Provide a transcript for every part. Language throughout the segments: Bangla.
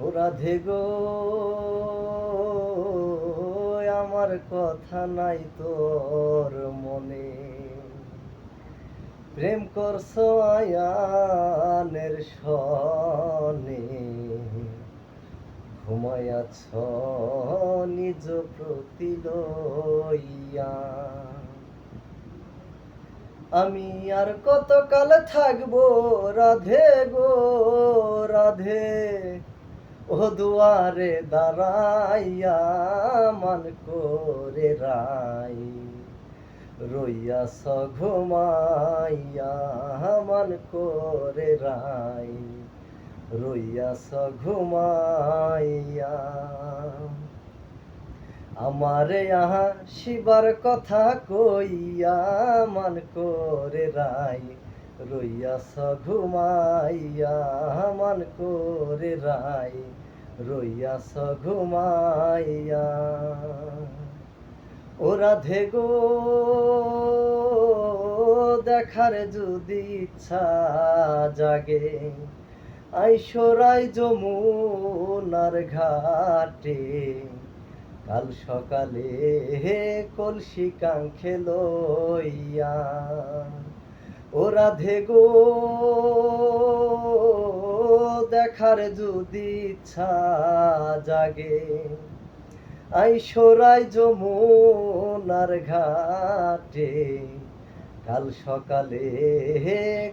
ও রাধে গো, আমার কথা নাই তোর মনে। প্রেম করছ আয়ানের সনে ঘুমায়াছ নিজ প্রতি লইয়া আমি আর কতকাল থাকব রাধে গো, রাধে? ও দুয়ারে দাঁড়াইয়া মান করে রাই। রইয়াস ঘুমাইয়া মান করে রাই। রইয়াস ঘুমাইয়া। আমারে আহা শিবার কথা কইয়া মান করে রাই। রইয়াস ঘুমাইয়া মান করে রাই রইয়াস ঘুমাইয়া ও রাধে গো, দেখার যদি ইচ্ছা জাগে। আইসরাই যমুনার ঘাটে। কাল সকালে কলসি কাঙ্খে লইয়া। রাধে গো। দেখার যদি ইচ্ছা জাগে আইসরাই যমুনার ঘাটে। কাল সকালে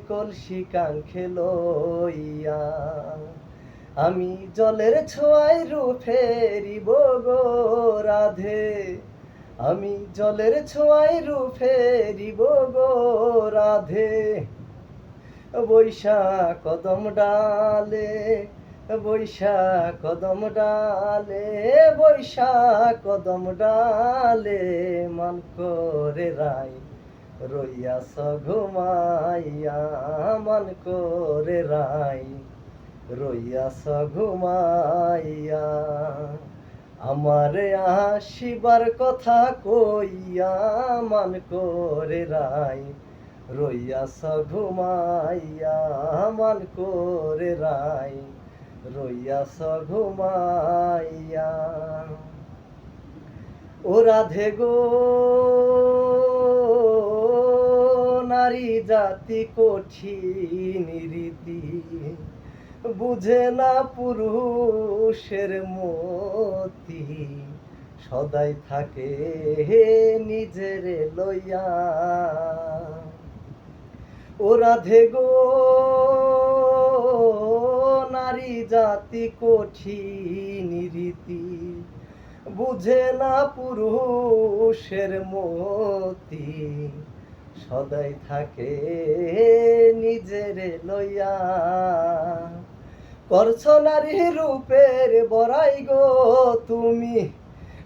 কলসি কাঙ্খে লইয়া, আমি জলের ছোঁয়ায় রূপেরিব গো রাধে। আমি জলের ছোঁয়ায় রূপেরিব গো রাধে। বৈশা কদম ডালে বৈশা কদম ডালে বৈশা কদম ডালে মান করে রাই রইয়াস ঘুমাইয়া মান করে রাই রইয়াস ঘুমাইয়া আমারে আসিবার কথা কইয়া মান করে রাই রইয়াস ঘুমাইয়া মান করে রাই রইয়াস ঘুমাইয়া। ও রাধে গো, নারী জাতি কঠিন রীতি। বুঝে না পুরুষের মতি, সদাই থাকে হে নিজের লইয়া। ও রাধে গো, নারী জাতি কঠিন রীতি, বুঝে না পুরুষের মতি, সদাই থাকে নিজের লইয়া। করছ নারী রূপের বড়াই গো তুমি।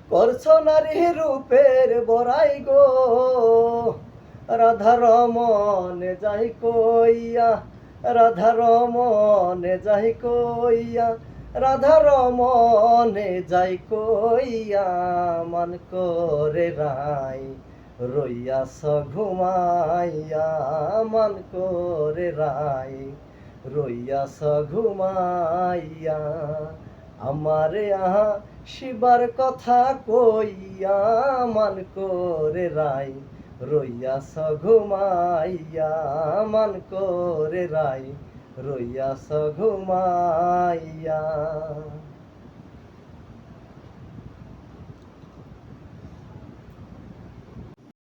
করছ নারী রূপের বড়াই গো। রাধা রমনে যাই কইয়া, রাধা রমনে যাই কইয়া, রাধা রমনে যাই কইয়া, মান করে রাই রইয়াস ঘুমাইয়া, মান করে রাই রইয়াস ঘুমাইয়া, আমারে আহা শিবার কথা কইয়া, মান করে রাই রইয়াস ঘুমাইয়া, মান করে রাই রইয়াস ঘুমাইয়া।